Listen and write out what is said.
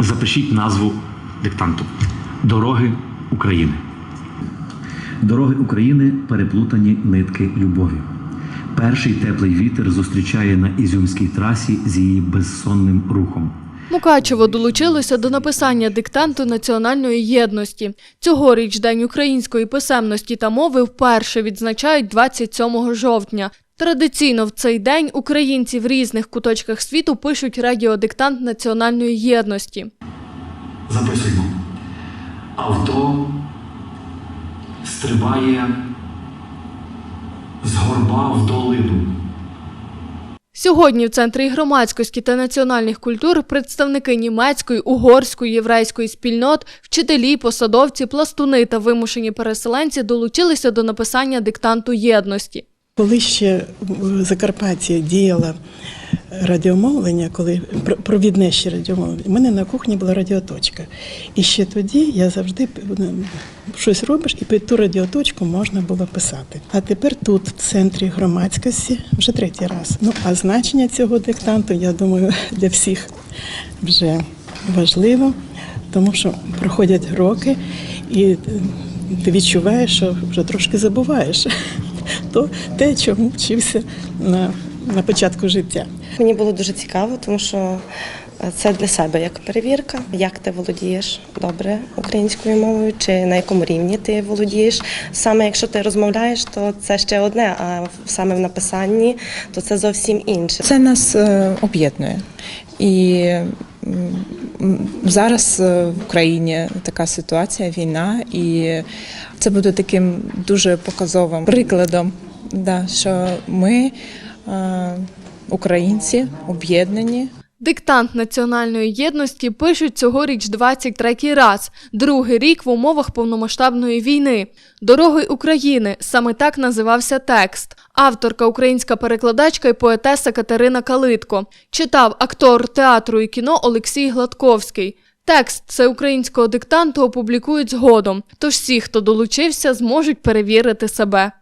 Запишіть назву диктанту Дороги України. Дороги України переплутані нитки любові. Перший теплий вітер зустрічає на Ізюмській трасі з її безсонним рухом. Мукачево долучилося до написання диктанту національної єдності. Цьогоріч День української писемності та мови вперше відзначають 27 жовтня. Традиційно в цей день українці в різних куточках світу пишуть радіодиктант національної єдності. Записуємо. Авто стрибає з горба в долину. Сьогодні в центрі громадськості та національних культур представники німецької, угорської, єврейської спільнот, вчителі, посадовці, пластуни та вимушені переселенці долучилися до написання диктанту єдності. Коли ще в Закарпатті діяло радіомовлення, коли про- провідне ще радіомовлення, у мене на кухні була радіоточка. І ще тоді я завжди ну, щось робиш, і під ту радіоточку можна було писати. А тепер тут, в центрі громадськості, вже третій раз. Ну а значення цього диктанту, я думаю, для всіх вже важливо, тому що проходять роки, і ти відчуваєш, що вже трошки забуваєш то те, чому вчився на, на початку життя. Мені було дуже цікаво, тому що е, це для себе як перевірка, як ти володієш добре українською мовою, чи на якому рівні ти володієш. Саме якщо ти розмовляєш, то це ще одне, а саме в написанні, то це зовсім інше. Це нас е, об'єднує. І зараз е, в Україні така ситуація, війна, і це буде таким дуже показовим прикладом, да, що ми, е, українці, об'єднані. Диктант національної єдності пишуть цьогоріч 23-й раз, другий рік в умовах повномасштабної війни. Дороги України саме так називався текст. Авторка, українська перекладачка і поетеса Катерина Калитко. Читав актор театру і кіно Олексій Гладковський. Текст всеукраїнського диктанту опублікують згодом, тож всі, хто долучився, зможуть перевірити себе.